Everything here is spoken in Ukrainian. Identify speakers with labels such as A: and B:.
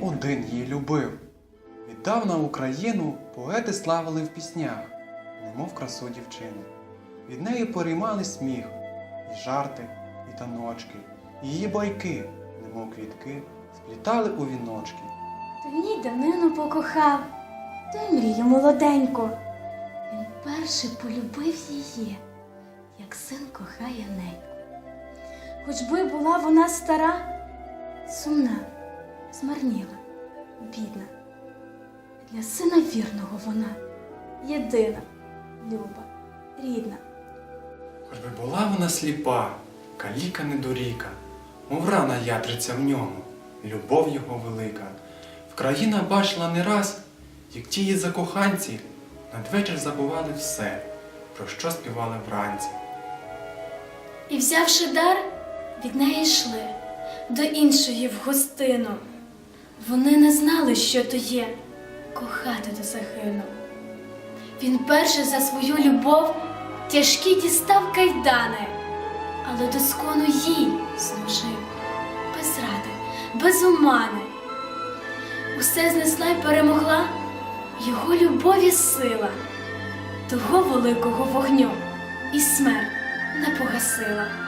A: один її любив. Віддав на Україну поети славили в піснях, немов красу дівчину. Від неї поріймали сміх, і жарти, і таночки, її байки, немов квітки, сплітали у віночки.
B: Та в ній давнину покохав, та й мрію молоденьку. Він перше полюбив її, як син кохає неньку. Хоч би була вона стара, сумна, змарніла, бідна. Для сина вірного вона єдина, люба, рідна.
A: Хоч би була вона сліпа, каліка недоріка, мов рана ятриця в ньому, любов його велика. Вкраїна бачила не раз, як ті її закоханці надвечір забували все, про що співали вранці.
B: І, взявши дар, від неї йшли до іншої в гостину. Вони не знали, що то є кохати до загину. Він перше за свою любов тяжкі дістав кайдани, але доскону їй служив, без ради, без умани. Усе знесла й перемогла його любові сила, того великого вогню і смерть не погасила.